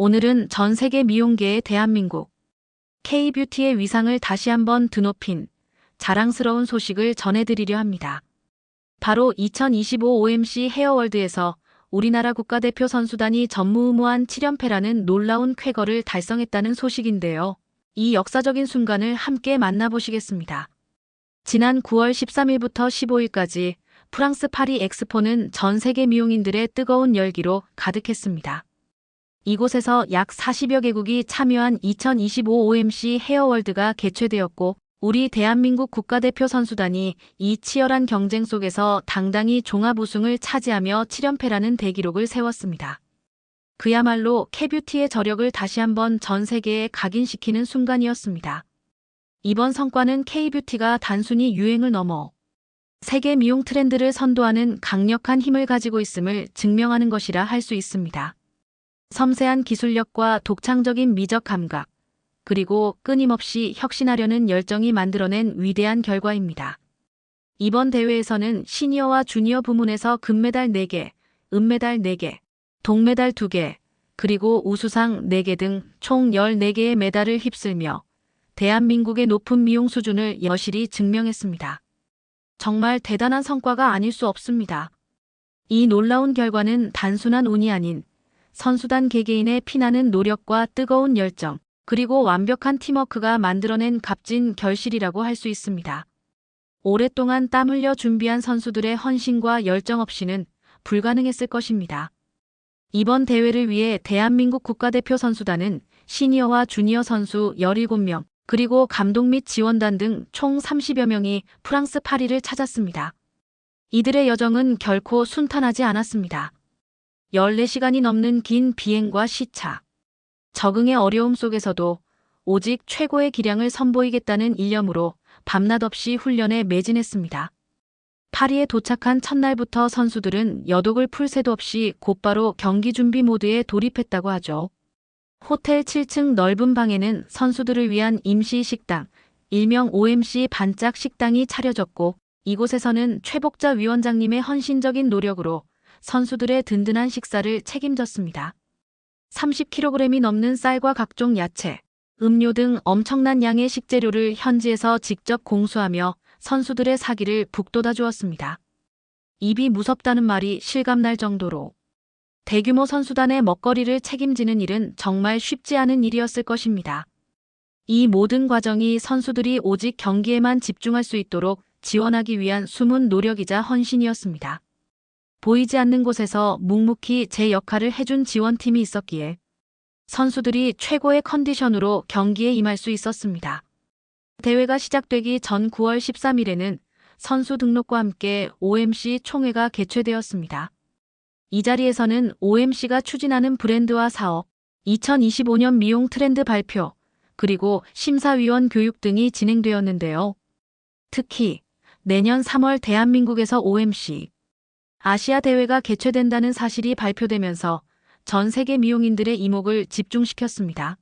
오늘은 전 세계 미용계의 대한민국 K-뷰티의 위상을 다시 한번 드높인 자랑스러운 소식을 전해드리려 합니다. 바로 2025 OMC 헤어월드에서 우리나라 국가대표 선수단이 전무후무한 7연패라는 놀라운 쾌거를 달성했다는 소식인데요. 이 역사적인 순간을 함께 만나보시겠습니다. 지난 9월 13일부터 15일까지 프랑스 파리 엑스포는 전 세계 미용인들의 뜨거운 열기로 가득했습니다. 이곳에서 약 40여 개국이 참여한 2025 OMC 헤어월드가 개최되었고 우리 대한민국 국가대표 선수단이 이 치열한 경쟁 속에서 당당히 종합 우승을 차지하며 7연패라는 대기록을 세웠습니다. 그야말로 캐뷰티의 저력을 다시 한번 전 세계에 각인시키는 순간이었습니다. 이번 성과는 K뷰티가 단순히 유행을 넘어 세계 미용 트렌드를 선도하는 강력한 힘을 가지고 있음을 증명하는 것이라 할 수 있습니다. 섬세한 기술력과 독창적인 미적 감각, 그리고 끊임없이 혁신하려는 열정이 만들어낸 위대한 결과입니다. 이번 대회에서는 시니어와 주니어 부문에서 금메달 4개, 은메달 4개, 동메달 2개, 그리고 우수상 4개 등 총 14개의 메달을 휩쓸며 대한민국의 높은 미용 수준을 여실히 증명했습니다. 정말 대단한 성과가 아닐 수 없습니다. 이 놀라운 결과는 단순한 운이 아닌 선수단 개개인의 피나는 노력과 뜨거운 열정, 그리고 완벽한 팀워크가 만들어낸 값진 결실이라고 할 수 있습니다. 오랫동안 땀 흘려 준비한 선수들의 헌신과 열정 없이는 불가능했을 것입니다. 이번 대회를 위해 대한민국 국가대표 선수단은 시니어와 주니어 선수 17명, 그리고 감독 및 지원단 등 총 30여 명이 프랑스 파리를 찾았습니다. 이들의 여정은 결코 순탄하지 않았습니다. 14시간이 넘는 긴 비행과 시차, 적응의 어려움 속에서도 오직 최고의 기량을 선보이겠다는 일념으로 밤낮 없이 훈련에 매진했습니다. 파리에 도착한 첫날부터 선수들은 여독을 풀 새도 없이 곧바로 경기 준비 모드에 돌입했다고 하죠. 호텔 7층 넓은 방에는 선수들을 위한 임시 식당, 일명 OMC 반짝 식당이 차려졌고 이곳에서는 최복자 위원장님의 헌신적인 노력으로 선수들의 든든한 식사를 책임졌습니다. 30kg이 넘는 쌀과 각종 야채, 음료 등 엄청난 양의 식재료를 현지에서 직접 공수하며 선수들의 사기를 북돋아 주었습니다. 입이 무섭다는 말이 실감날 정도로 대규모 선수단의 먹거리를 책임지는 일은 정말 쉽지 않은 일이었을 것입니다. 이 모든 과정이 선수들이 오직 경기에만 집중할 수 있도록 지원하기 위한 숨은 노력이자 헌신이었습니다. 보이지 않는 곳에서 묵묵히 제 역할을 해준 지원팀이 있었기에 선수들이 최고의 컨디션으로 경기에 임할 수 있었습니다. 대회가 시작되기 전 9월 13일에는 선수 등록과 함께 OMC 총회가 개최되었습니다. 이 자리에서는 OMC가 추진하는 브랜드와 사업, 2025년 미용 트렌드 발표, 그리고 심사위원 교육 등이 진행되었는데요. 특히 내년 3월 대한민국에서 OMC, 아시아 대회가 개최된다는 사실이 발표되면서 전 세계 미용인들의 이목을 집중시켰습니다.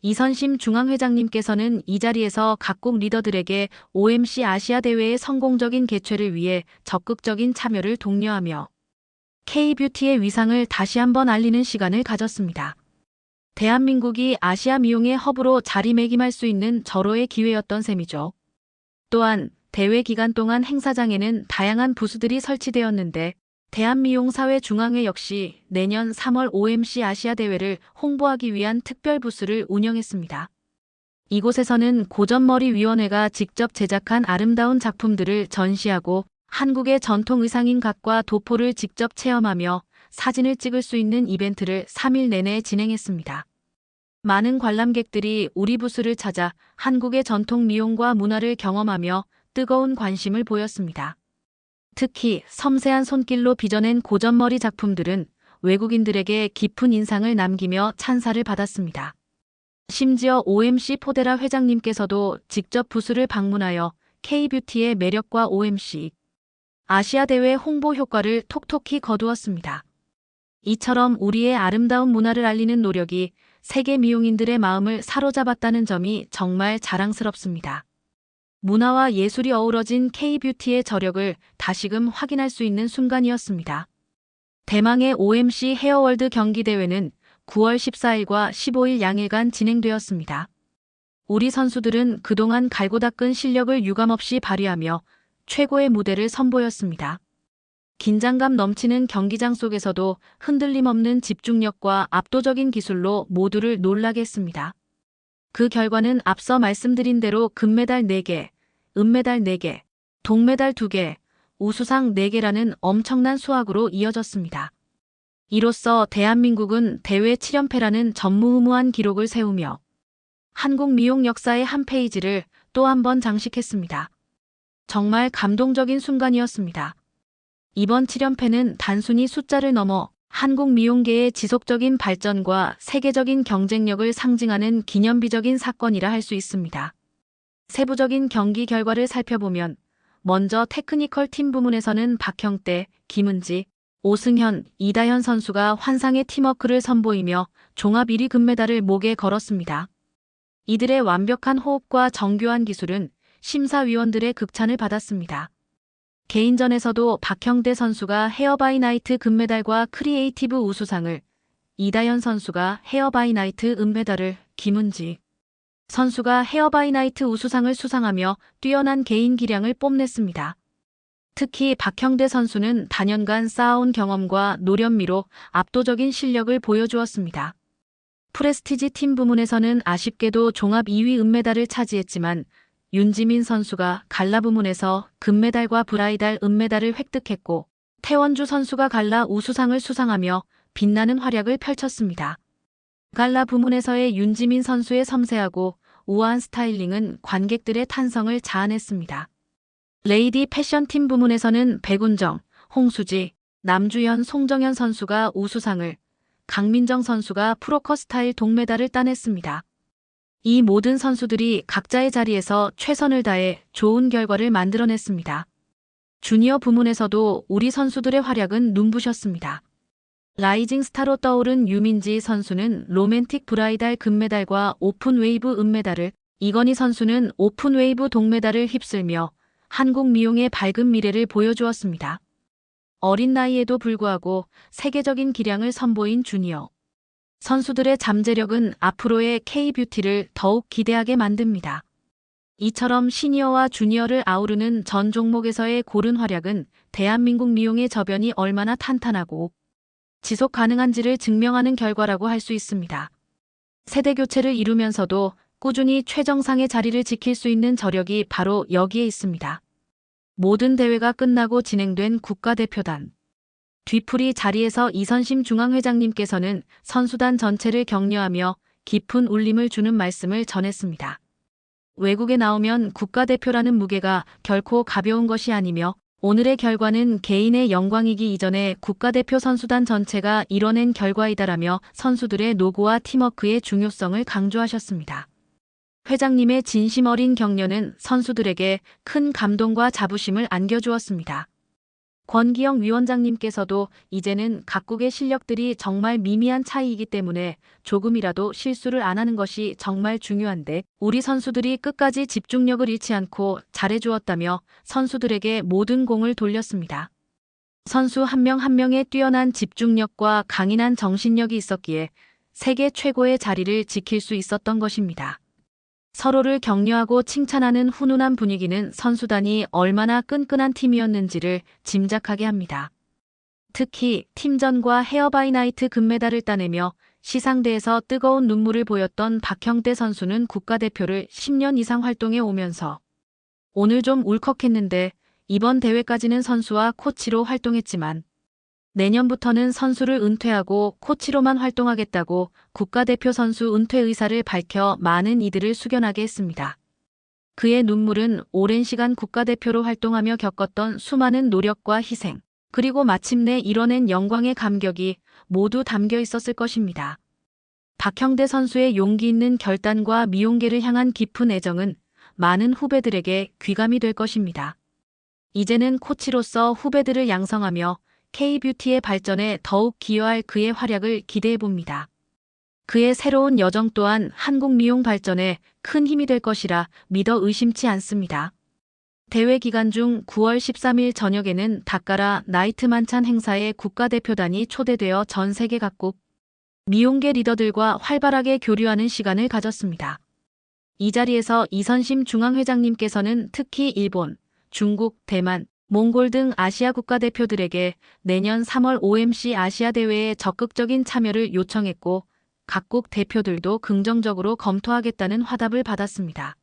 이선심 중앙회장님께서는 이 자리에서 각국 리더들에게 OMC 아시아 대회의 성공적인 개최를 위해 적극적인 참여를 독려하며 K-뷰티의 위상을 다시 한번 알리는 시간을 가졌습니다. 대한민국이 아시아 미용의 허브로 자리매김할 수 있는 절호의 기회였던 셈이죠. 또한 대회 기간 동안 행사장에는 다양한 부스들이 설치되었는데 대한미용사회 중앙회 역시 내년 3월 OMC 아시아 대회를 홍보하기 위한 특별 부스를 운영했습니다. 이곳에서는 고전머리 위원회가 직접 제작한 아름다운 작품들을 전시하고 한국의 전통 의상인 각과 도포를 직접 체험하며 사진을 찍을 수 있는 이벤트를 3일 내내 진행했습니다. 많은 관람객들이 우리 부스를 찾아 한국의 전통 미용과 문화를 경험하며 뜨거운 관심을 보였습니다. 특히 섬세한 손길로 빚어낸 고전머리 작품들은 외국인들에게 깊은 인상을 남기며 찬사를 받았습니다. 심지어 OMC 포데라 회장님께서도 직접 부스를 방문하여 K-뷰티의 매력과 OMC, 아시아 대회 홍보 효과를 톡톡히 거두었습니다. 이처럼 우리의 아름다운 문화를 알리는 노력이 세계 미용인들의 마음을 사로잡았다는 점이 정말 자랑스럽습니다. 문화와 예술이 어우러진 K-뷰티의 저력을 다시금 확인할 수 있는 순간이었습니다. 대망의 OMC 헤어월드 경기대회는 9월 14일과 15일 양일간 진행되었습니다. 우리 선수들은 그동안 갈고 닦은 실력을 유감없이 발휘하며 최고의 무대를 선보였습니다. 긴장감 넘치는 경기장 속에서도 흔들림 없는 집중력과 압도적인 기술로 모두를 놀라게 했습니다. 그 결과는 앞서 말씀드린 대로 금메달 4개, 은메달 4개, 동메달 2개, 우수상 4개라는 엄청난 수확으로 이어졌습니다. 이로써 대한민국은 대회 7연패라는 전무후무한 기록을 세우며 한국 미용 역사의 한 페이지를 또 한 번 장식했습니다. 정말 감동적인 순간이었습니다. 이번 7연패는 단순히 숫자를 넘어 한국 미용계의 지속적인 발전과 세계적인 경쟁력을 상징하는 기념비적인 사건이라 할 수 있습니다. 세부적인 경기 결과를 살펴보면 먼저 테크니컬 팀 부문에서는 박형태, 김은지, 오승현, 이다현 선수가 환상의 팀워크를 선보이며 종합 1위 금메달을 목에 걸었습니다. 이들의 완벽한 호흡과 정교한 기술은 심사위원들의 극찬을 받았습니다. 개인전에서도 박형대 선수가 헤어바이나이트 금메달과 크리에이티브 우수상을, 이다현 선수가 헤어바이나이트 은메달을, 김은지 선수가 헤어바이나이트 우수상을 수상하며 뛰어난 개인 기량을 뽐냈습니다. 특히 박형대 선수는 단연간 쌓아온 경험과 노련미로 압도적인 실력을 보여주었습니다. 프레스티지 팀 부문에서는 아쉽게도 종합 2위 은메달을 차지했지만 윤지민 선수가 갈라 부문에서 금메달과 브라이달 은메달을 획득했고 태원주 선수가 갈라 우수상을 수상하며 빛나는 활약을 펼쳤습니다. 갈라 부문에서의 윤지민 선수의 섬세하고 우아한 스타일링은 관객들의 탄성을 자아냈습니다. 레이디 패션팀 부문에서는 백운정, 홍수지, 남주현, 송정현 선수가 우수상을, 강민정 선수가 프로커 스타일 동메달을 따냈습니다. 이 모든 선수들이 각자의 자리에서 최선을 다해 좋은 결과를 만들어냈습니다. 주니어 부문에서도 우리 선수들의 활약은 눈부셨습니다. 라이징 스타로 떠오른 유민지 선수는 로맨틱 브라이달 금메달과 오픈 웨이브 은메달을, 이건희 선수는 오픈 웨이브 동메달을 휩쓸며 한국 미용의 밝은 미래를 보여주었습니다. 어린 나이에도 불구하고 세계적인 기량을 선보인 주니어. 선수들의 잠재력은 앞으로의 K-뷰티를 더욱 기대하게 만듭니다. 이처럼 시니어와 주니어를 아우르는 전 종목에서의 고른 활약은 대한민국 미용의 저변이 얼마나 탄탄하고 지속 가능한지를 증명하는 결과라고 할 수 있습니다. 세대 교체를 이루면서도 꾸준히 최정상의 자리를 지킬 수 있는 저력이 바로 여기에 있습니다. 모든 대회가 끝나고 진행된 국가대표단. 뒤풀이 자리에서 이선심 중앙회장님께서는 선수단 전체를 격려하며 깊은 울림을 주는 말씀을 전했습니다. 외국에 나오면 국가대표라는 무게가 결코 가벼운 것이 아니며 오늘의 결과는 개인의 영광이기 이전에 국가대표 선수단 전체가 이뤄낸 결과이다라며 선수들의 노고와 팀워크의 중요성을 강조하셨습니다. 회장님의 진심 어린 격려는 선수들에게 큰 감동과 자부심을 안겨주었습니다. 권기영 위원장님께서도 이제는 각국의 실력들이 정말 미미한 차이이기 때문에 조금이라도 실수를 안 하는 것이 정말 중요한데 우리 선수들이 끝까지 집중력을 잃지 않고 잘해주었다며 선수들에게 모든 공을 돌렸습니다. 선수 한 명한 명의 뛰어난 집중력과 강인한 정신력이 있었기에 세계 최고의 자리를 지킬 수 있었던 것입니다. 서로를 격려하고 칭찬하는 훈훈한 분위기는 선수단이 얼마나 끈끈한 팀이었는지를 짐작하게 합니다. 특히 팀전과 헤어바이 나이트 금메달을 따내며 시상대에서 뜨거운 눈물을 보였던 박형대 선수는 국가대표를 10년 이상 활동해 오면서 오늘 좀 울컥했는데 이번 대회까지는 선수와 코치로 활동했지만 내년부터는 선수를 은퇴하고 코치로만 활동하겠다고 국가대표 선수 은퇴 의사를 밝혀 많은 이들을 숙연하게 했습니다. 그의 눈물은 오랜 시간 국가대표로 활동하며 겪었던 수많은 노력과 희생, 그리고 마침내 이뤄낸 영광의 감격이 모두 담겨 있었을 것입니다. 박형대 선수의 용기 있는 결단과 미용계를 향한 깊은 애정은 많은 후배들에게 귀감이 될 것입니다. 이제는 코치로서 후배들을 양성하며 K-뷰티의 발전에 더욱 기여할 그의 활약을 기대해 봅니다. 그의 새로운 여정 또한 한국 미용 발전에 큰 힘이 될 것이라 믿어 의심치 않습니다. 대회 기간 중 9월 13일 저녁에는 닥가라 나이트 만찬 행사에 국가대표단이 초대되어 전 세계 각국 미용계 리더들과 활발하게 교류하는 시간을 가졌습니다. 이 자리에서 이선심 중앙회장님께서는 특히 일본, 중국, 대만, 몽골 등 아시아 국가 대표들에게 내년 3월 OMC 아시아 대회에 적극적인 참여를 요청했고 각국 대표들도 긍정적으로 검토하겠다는 화답을 받았습니다.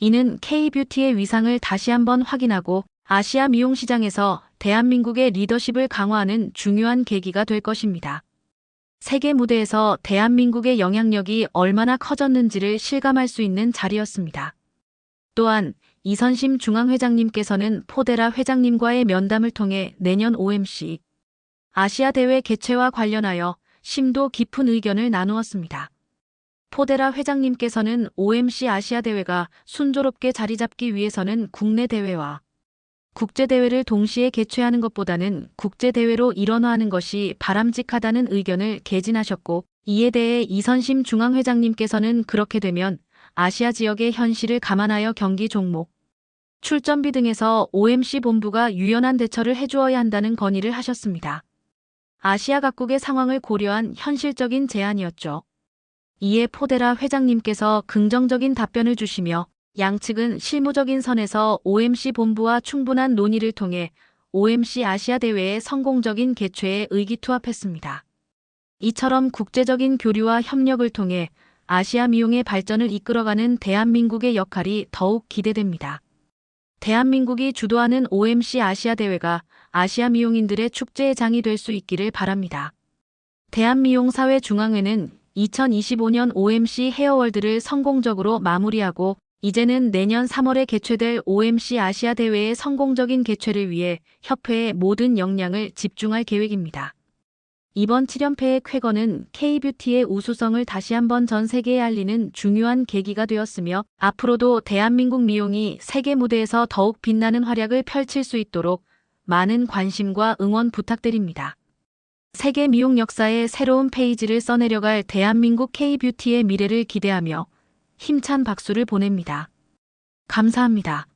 이는 K-뷰티의 위상을 다시 한번 확인하고 아시아 미용 시장에서 대한민국의 리더십을 강화하는 중요한 계기가 될 것입니다. 세계 무대에서 대한민국의 영향력이 얼마나 커졌는지를 실감할 수 있는 자리였습니다. 또한 이선심 중앙회장님께서는 포데라 회장님과의 면담을 통해 내년 OMC 아시아 대회 개최와 관련하여 심도 깊은 의견을 나누었습니다. 포데라 회장님께서는 OMC 아시아 대회가 순조롭게 자리 잡기 위해서는 국내 대회와 국제 대회를 동시에 개최하는 것보다는 국제 대회로 일원화하는 것이 바람직하다는 의견을 개진하셨고 이에 대해 이선심 중앙회장님께서는 그렇게 되면 아시아 지역의 현실을 감안하여 경기 종목, 출전비 등에서 OMC 본부가 유연한 대처를 해주어야 한다는 건의를 하셨습니다. 아시아 각국의 상황을 고려한 현실적인 제안이었죠. 이에 포데라 회장님께서 긍정적인 답변을 주시며 양측은 실무적인 선에서 OMC 본부와 충분한 논의를 통해 OMC 아시아 대회의 성공적인 개최에 의기투합했습니다. 이처럼 국제적인 교류와 협력을 통해 아시아 미용의 발전을 이끌어가는 대한민국의 역할이 더욱 기대됩니다. 대한민국이 주도하는 OMC 아시아 대회가 아시아 미용인들의 축제의 장이 될 수 있기를 바랍니다. 대한미용사회중앙회는 2025년 OMC 헤어월드를 성공적으로 마무리하고 이제는 내년 3월에 개최될 OMC 아시아 대회의 성공적인 개최를 위해 협회의 모든 역량을 집중할 계획입니다. 이번 7연패의 쾌거는 K-뷰티의 우수성을 다시 한번 전 세계에 알리는 중요한 계기가 되었으며 앞으로도 대한민국 미용이 세계 무대에서 더욱 빛나는 활약을 펼칠 수 있도록 많은 관심과 응원 부탁드립니다. 세계 미용 역사의 새로운 페이지를 써내려갈 대한민국 K-뷰티의 미래를 기대하며 힘찬 박수를 보냅니다. 감사합니다.